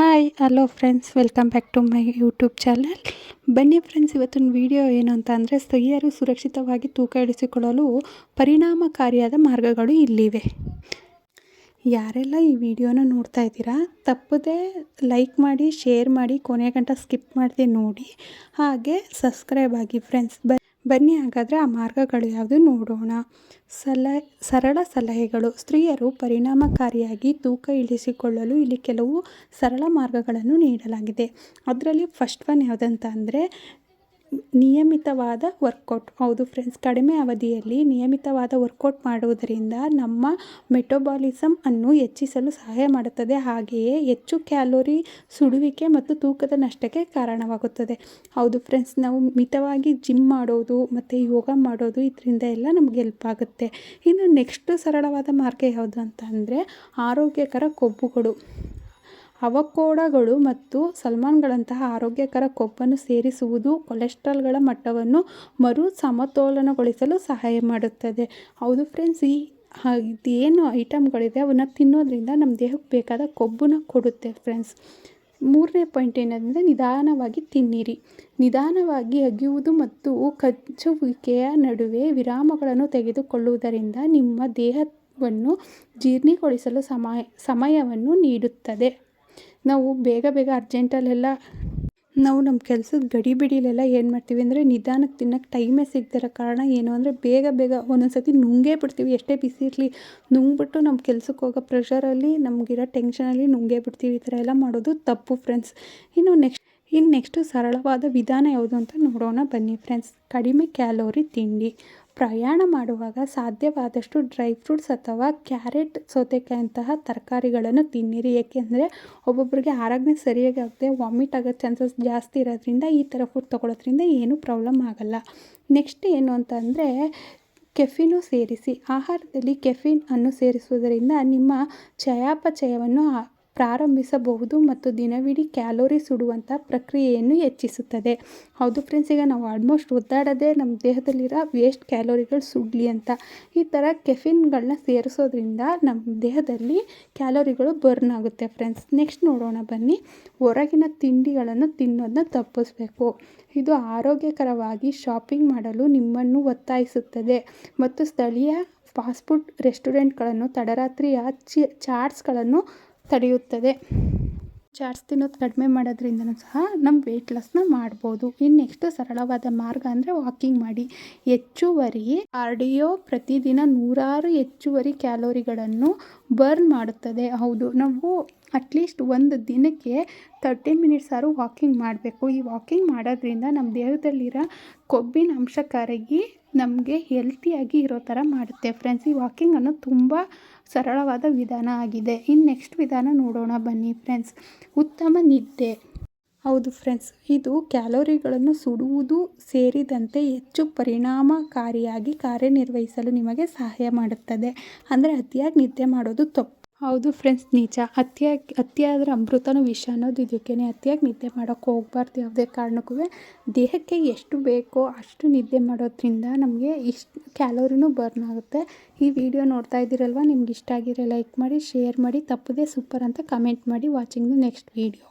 Hi, hello friends welcome back to my YouTube channel ಬನ್ನಿ friends ಇವತ್ತಿನ video ಏನು ಅಂತ ಅಂದರೆ ಸ್ತ್ರೀಯರು ಸುರಕ್ಷಿತವಾಗಿ ತೂಕ ಇಳಿಸಿಕೊಳ್ಳಲು ಪರಿಣಾಮಕಾರಿಯಾದ ಮಾರ್ಗಗಳು ಇಲ್ಲಿವೆ. ಯಾರೆಲ್ಲ ಈ ವಿಡಿಯೋನ ನೋಡ್ತಾ ಇದ್ದೀರಾ, ತಪ್ಪದೇ ಲೈಕ್ ಮಾಡಿ ಶೇರ್ ಮಾಡಿ, ಕೊನೆಯ ಗಂಟ ಸ್ಕಿಪ್ ಮಾಡದೆ ನೋಡಿ. ಹಾಗೆ ಸಬ್ಸ್ಕ್ರೈಬ್ ಆಗಿ ಫ್ರೆಂಡ್ಸ್ ಬ ಬನ್ನಿ ಹಾಗಾದರೆ ಆ ಮಾರ್ಗಗಳು ಯಾವುದು ನೋಡೋಣ. ಸಲಹೆ ಸರಳ ಸಲಹೆಗಳು. ಸ್ತ್ರೀಯರು ಪರಿಣಾಮಕಾರಿಯಾಗಿ ತೂಕ ಇಳಿಸಿಕೊಳ್ಳಲು ಇಲ್ಲಿ ಕೆಲವು ಸರಳ ಮಾರ್ಗಗಳನ್ನು ನೀಡಲಾಗಿದೆ. ಅದರಲ್ಲಿ ಫಸ್ಟ್ ಒನ್ ಯಾವುದಂತ ಅಂದರೆ ನಿಯಮಿತವಾದ ವರ್ಕೌಟ್. ಹೌದು ಫ್ರೆಂಡ್ಸ್ ಕಡಿಮೆ ಅವಧಿಯಲ್ಲಿ ನಿಯಮಿತವಾದ ವರ್ಕೌಟ್ ಮಾಡುವುದರಿಂದ ನಮ್ಮ ಮೆಟೊಬಾಲಿಸಮ್ ಅನ್ನು ಹೆಚ್ಚಿಸಲು ಸಹಾಯ ಮಾಡುತ್ತದೆ. ಹಾಗೆಯೇ ಹೆಚ್ಚು ಕ್ಯಾಲೋರಿ ಸುಡುವಿಕೆ ಮತ್ತು ತೂಕದ ನಷ್ಟಕ್ಕೆ ಕಾರಣವಾಗುತ್ತದೆ. ಹೌದು ಫ್ರೆಂಡ್ಸ್ ನಾವು ಮಿತವಾಗಿ ಜಿಮ್ ಮಾಡೋದು ಮತ್ತು ಯೋಗ ಮಾಡೋದು ಇದರಿಂದ ಎಲ್ಲ ನಮಗೆ ಹೆಲ್ಪ್ ಆಗುತ್ತೆ. ಇನ್ನು ನೆಕ್ಸ್ಟ್ ಸರಳವಾದ ಮಾರ್ಗ ಯಾವುದು ಅಂತ ಅಂದರೆ ಆರೋಗ್ಯಕರ ಕೊಬ್ಬುಗಳು. ಅವಕೋಡಗಳು ಮತ್ತು ಸಲ್ಮಾನ್ಗಳಂತಹ ಆರೋಗ್ಯಕರ ಕೊಬ್ಬನ್ನು ಸೇರಿಸುವುದು ಕೊಲೆಸ್ಟ್ರಾಲ್ಗಳ ಮಟ್ಟವನ್ನು ಮರು ಸಮತೋಲನಗೊಳಿಸಲು ಸಹಾಯ ಮಾಡುತ್ತದೆ. ಹೌದು ಫ್ರೆಂಡ್ಸ್, ಈ ಇದೇನು ಐಟಮ್ಗಳಿದೆ ಅವನ್ನ ತಿನ್ನೋದ್ರಿಂದ ನಮ್ಮ ದೇಹಕ್ಕೆ ಬೇಕಾದ ಕೊಬ್ಬನ್ನು ಕೊಡುತ್ತೆ ಫ್ರೆಂಡ್ಸ್. ಮೂರನೇ ಪಾಯಿಂಟ್ ಏನಂದರೆ ನಿಧಾನವಾಗಿ ತಿನ್ನಿರಿ. ನಿಧಾನವಾಗಿ ಅಗಿಯುವುದು ಮತ್ತು ಕಚ್ಚುವಿಕೆಯ ನಡುವೆ ವಿರಾಮಗಳನ್ನು ತೆಗೆದುಕೊಳ್ಳುವುದರಿಂದ ನಿಮ್ಮ ದೇಹವನ್ನು ಜೀರ್ಣಿಗೊಳಿಸಲು ಸಮಯ, ಸಮಯವನ್ನು ನೀಡುತ್ತದೆ. ನಾವು ಬೇಗ ಬೇಗ ಅರ್ಜೆಂಟಲ್ಲೆಲ್ಲ ನಾವು ನಮ್ಮ ಕೆಲಸದ ಗಡಿಬಿಡಿಲೆಲ್ಲ ಏನು ಮಾಡ್ತೀವಿ ಅಂದರೆ ನಿಧಾನಕ್ಕೆ ತಿನ್ನೋಕ್ಕೆ ಟೈಮೇ ಸಿಗ್ದಿರೋ ಕಾರಣ ಏನು ಅಂದರೆ ಬೇಗ ಬೇಗ ಒಂದೊಂದು ಸತಿ ನುಂಗೇ ಬಿಡ್ತೀವಿ. ಎಷ್ಟೇ ಬಿಸಿ ಇರಲಿ ನುಂಗ್ಬಿಟ್ಟು ನಮ್ಮ ಕೆಲ್ಸಕ್ಕೆ ಹೋಗೋ ಪ್ರೆಷರಲ್ಲಿ ನಮಗಿರೋ ಟೆನ್ಷನಲ್ಲಿ ನುಂಗೇ ಬಿಡ್ತೀವಿ ಈ ಥರ ಎಲ್ಲ ಮಾಡೋದು ತಪ್ಪು ಫ್ರೆಂಡ್ಸ್ ಇನ್ನು ನೆಕ್ಸ್ಟ್ ಇನ್ನು ನೆಕ್ಸ್ಟು ಸರಳವಾದ ವಿಧಾನ ಯಾವುದು ಅಂತ ನೋಡೋಣ ಬನ್ನಿ ಫ್ರೆಂಡ್ಸ್ ಕಡಿಮೆ ಕ್ಯಾಲೋರಿ ತಿಂಡಿ. ಪ್ರಯಾಣ ಮಾಡುವಾಗ ಸಾಧ್ಯವಾದಷ್ಟು ಡ್ರೈ ಫ್ರೂಟ್ಸ್ ಅಥವಾ ಕ್ಯಾರೆಟ್ ಸೌತೆಕಾಯಿಯಂತಹ ತರಕಾರಿಗಳನ್ನು ತಿನ್ನಿರಿ. ಏಕೆಂದರೆ ಒಬ್ಬೊಬ್ಬರಿಗೆ ಆರೋಗ್ಯ ಸರಿಯಾಗಿ ವಾಮಿಟ್ ಆಗೋ ಚಾನ್ಸಸ್ ಜಾಸ್ತಿ ಇರೋದ್ರಿಂದ ಈ ಥರ ಫುಡ್ ತೊಗೊಳೋದ್ರಿಂದ ಏನೂ ಪ್ರಾಬ್ಲಮ್ ಆಗೋಲ್ಲ. ನೆಕ್ಸ್ಟ್ ಏನು ಅಂತ ಅಂದರೆ ಕೆಫಿನು ಸೇರಿಸಿ. ಆಹಾರದಲ್ಲಿ ಕೆಫಿನ್ ಅನ್ನು ಸೇರಿಸುವುದರಿಂದ ನಿಮ್ಮ ಚಯಾಪಚಯವನ್ನು ಪ್ರಾರಂಭಿಸಬಹುದು ಮತ್ತು ದಿನವಿಡೀ ಕ್ಯಾಲೋರಿ ಸುಡುವಂಥ ಪ್ರಕ್ರಿಯೆಯನ್ನು ಹೆಚ್ಚಿಸುತ್ತದೆ. ಹೌದು ಫ್ರೆಂಡ್ಸ್ ಈಗ ನಾವು ಆಲ್ಮೋಸ್ಟ್ ಒದ್ದಾಡೋದೇ ನಮ್ಮ ದೇಹದಲ್ಲಿರೋ ವೇಸ್ಟ್ ಕ್ಯಾಲೋರಿಗಳು ಸುಡಲಿ ಅಂತ. ಈ ಥರ ಕೆಫಿನ್ಗಳನ್ನ ಸೇರಿಸೋದ್ರಿಂದ ನಮ್ಮ ದೇಹದಲ್ಲಿ ಕ್ಯಾಲೋರಿಗಳು ಬರ್ನ್ ಆಗುತ್ತೆ ಫ್ರೆಂಡ್ಸ್ ನೆಕ್ಸ್ಟ್ ನೋಡೋಣ ಬನ್ನಿ. ಹೊರಗಿನ ತಿಂಡಿಗಳನ್ನು ತಿನ್ನೋದನ್ನ ತಪ್ಪಿಸ್ಬೇಕು. ಇದು ಆರೋಗ್ಯಕರವಾಗಿ ಶಾಪಿಂಗ್ ಮಾಡಲು ನಿಮ್ಮನ್ನು ಒತ್ತಾಯಿಸುತ್ತದೆ. ಮತ್ತು ಸ್ಥಳೀಯ ಫಾಸ್ಟ್ ಫುಡ್ ರೆಸ್ಟೋರೆಂಟ್ಗಳನ್ನು ತಡರಾತ್ರಿಯ ಚಿ ಚಾಟ್ಸ್ಗಳನ್ನು ತಡೆಯುತ್ತದೆ. ಚಾಟ್ಸ್ ತಿನ್ನೋದು ಕಡಿಮೆ ಮಾಡೋದ್ರಿಂದನೂ ಸಹ ನಮ್ಮ ವೆಯ್ಟ್ ಲಾಸ್ನ ಮಾಡ್ಬೋದು. ಇನ್ನು ನೆಕ್ಸ್ಟ್ ಸರಳವಾದ ಮಾರ್ಗ ಅಂದರೆ ವಾಕಿಂಗ್ ಮಾಡಿ. ಹೆಚ್ಚುವರಿ ಆರ್ಡಿಯೋ ಪ್ರತಿದಿನ ನೂರಾರು ಹೆಚ್ಚುವರಿ ಕ್ಯಾಲೋರಿಗಳನ್ನು ಬರ್ನ್ ಮಾಡುತ್ತದೆ. ಹೌದು, ನಾವು ಅಟ್ಲೀಸ್ಟ್ ಒಂದು ದಿನಕ್ಕೆ ತರ್ಟೀನ್ ಮಿನಿಟ್ಸ್ ಆದರೂ ವಾಕಿಂಗ್ ಮಾಡಬೇಕು. ಈ ವಾಕಿಂಗ್ ಮಾಡೋದ್ರಿಂದ ನಮ್ಮ ದೇಹದಲ್ಲಿರೋ ಕೊಬ್ಬಿನ ಅಂಶ ಕರಗಿ ನಮಗೆ ಹೆಲ್ತಿಯಾಗಿ ಇರೋ ಥರ ಮಾಡುತ್ತೆ. ಫ್ರೆಂಡ್ಸ್ ಈ ವಾಕಿಂಗ್ ಅನ್ನೋದು ತುಂಬ ಸರಳವಾದ ವಿಧಾನ ಆಗಿದೆ. ಇನ್ನು ನೆಕ್ಸ್ಟ್ ವಿಧಾನ ನೋಡೋಣ ಬನ್ನಿ ಫ್ರೆಂಡ್ಸ್. ಉತ್ತಮ ನಿದ್ದೆ. ಹೌದು ಫ್ರೆಂಡ್ಸ್, ಇದು ಕ್ಯಾಲೋರಿಗಳನ್ನು ಸುಡುವುದು ಸೇರಿದಂತೆ ಹೆಚ್ಚು ಪರಿಣಾಮಕಾರಿಯಾಗಿ ಕಾರ್ಯನಿರ್ವಹಿಸಲು ನಿಮಗೆ ಸಹಾಯ ಮಾಡುತ್ತದೆ. ಅಂದರೆ ಅತಿಯಾಗಿ ನಿದ್ದೆ ಮಾಡೋದು ತಪ್ಪು. ಹೌದು ಫ್ರೆಂಡ್ಸ್ ನಿಜ. ಅತಿಯಾಗಿ, ಅತಿಯಾದರೆ ಅಮೃತನೂ ವಿಷ ಅನ್ನೋದು ಇದಕ್ಕೇ ಅತಿಯಾಗಿ ನಿದ್ದೆ ಮಾಡೋಕ್ಕೆ ಹೋಗ್ಬಾರ್ದು ಯಾವುದೇ ಕಾರಣಕ್ಕೂ. ದೇಹಕ್ಕೆ ಎಷ್ಟು ಬೇಕೋ ಅಷ್ಟು ನಿದ್ದೆ ಮಾಡೋದ್ರಿಂದ ನಮಗೆ ಇಷ್ಟು ಕ್ಯಾಲೋರಿನೂ ಬರ್ನ್ ಆಗುತ್ತೆ. ಈ ವಿಡಿಯೋ ನೋಡ್ತಾ ಇದ್ದೀರಲ್ವ? ನಿಮ್ಗೆ ಇಷ್ಟ ಆಗಿರೋ ಲೈಕ್ ಮಾಡಿ ಶೇರ್ ಮಾಡಿ, ತಪ್ಪದೇ ಸೂಪರ್ ಅಂತ ಕಮೆಂಟ್ ಮಾಡಿ ವಾಚಿಂಗ್ ನೆಕ್ಸ್ಟ್ ವೀಡಿಯೋ